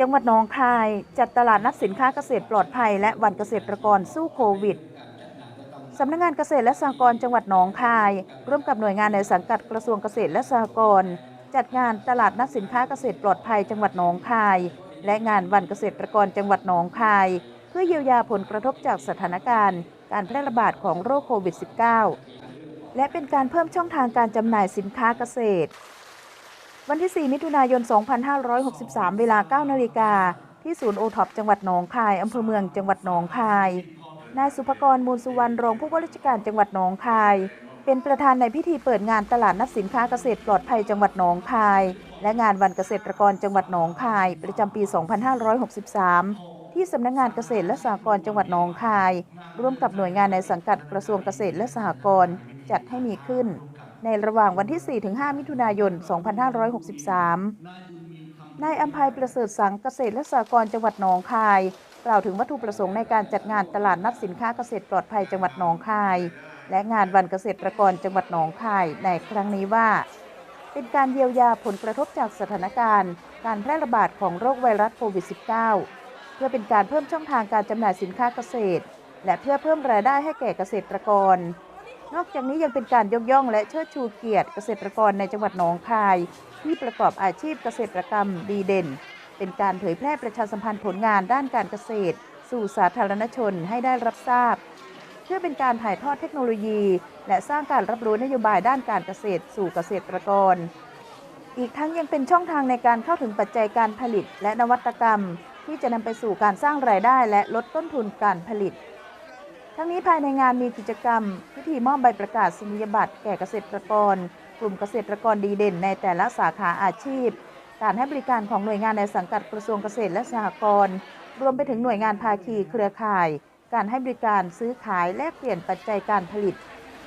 จังหวัดหนองคาย จัดตลาดนัดสินค้าเกษตรปลอดภัย และวันเกษตรกรสู้โควิดสำนักงานเกษตรและสหกรณ์จังหวัดหนองคาย ร่วมกับหน่วยงานในสังกัดกระทรวงเกษตรและสหกรณ์จัดงานตลาดนัดสินค้าเกษตรปลอดภัย จังหวัดหนองคาย และงานวันเกษตรกรจังหวัดหนองคาย เพื่อเยียวยาผลกระทบจากสถานการณ์ การแพร่ระบาดของโรคโควิด -19 และเป็นการเพิ่มช่องทางการจำหน่ายสินค้าเกษตร วันที่ 4 มิถุนายน 2563 เวลา 9 นาฬิกา ที่ศูนย์โอท็อปจังหวัดหนองคาย อำเภอเมืองจังหวัดหนองคาย นายสุภกร มูลสุวรรณ รองผู้ว่าราชการจังหวัดหนองคาย เป็นประธานในพิธีเปิดงานตลาดนัดสินค้าเกษตรปลอดภัยจังหวัดหนองคาย และงานวันเกษตรกรจังหวัดหนองคาย ประจำปี 2563 ที่สำนักงานเกษตรและสหกรณ์จังหวัดหนองคาย ร่วมกับหน่วยงานในสังกัดกระทรวงเกษตรและสหกรณ์จัดให้มีขึ้น ในระหว่างวันที่ 4-5 มิถุนายน 2563 นายอัมภัยประเสริฐสังเกษตรและสหกรณ์จังหวัดหนองคาย กล่าวถึงวัตถุประสงค์ในการจัดงานตลาดนัดสินค้าเกษตรปลอดภัยจังหวัดหนองคาย และงานวันเกษตรกรจังหวัดหนองคายในครั้งนี้ว่า เป็นการเยียวยาผลกระทบจากสถานการณ์ การแพร่ระบาดของโรคไวรัสโควิด -19 เพื่อเป็นการเพิ่มช่องทางการจำหน่ายสินค้าเกษตร และเพื่อเพิ่มรายได้ให้แก่เกษตรกร นอกจากนี้ยังเป็นการยกย่องและเชิดชูเกียรติเกษตรกรในจังหวัดหนองคาย ที่ประกอบอาชีพเกษตรกรรมดีเด่น เป็นการเผยแพร่ประชาสัมพันธ์ผลงานด้านการเกษตร สู่สาธารณชนให้ได้รับทราบ เพื่อเป็นการถ่ายทอดเทคโนโลยี และสร้างการรับรู้นโยบายด้านการเกษตร สู่เกษตรกร อีกทั้งยังเป็นช่องทางในการเข้าถึงปัจจัยการผลิต และนวัตกรรม ที่จะนำไปสู่การสร้างรายได้และลดต้นทุนการผลิต ทั้งนี้ภายในงานมีกิจกรรม พิธีมอบใบประกาศนียบัตรแก่เกษตรกร กลุ่มเกษตรกรดีเด่นในแต่ละสาขาอาชีพ การให้บริการของหน่วยงานในสังกัดกระทรวงเกษตรและสหกรณ์รวมไปถึงหน่วยงานภาคีเครือข่าย การให้บริการซื้อขายแลกเปลี่ยนปัจจัยการผลิต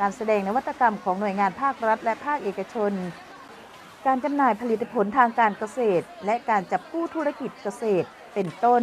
การแสดงนวัตกรรมของหน่วยงานภาครัฐ และภาคเอกชน การจำหน่ายผลิตผลทางการเกษตร และการจับคู่ธุรกิจเกษตรเป็นต้น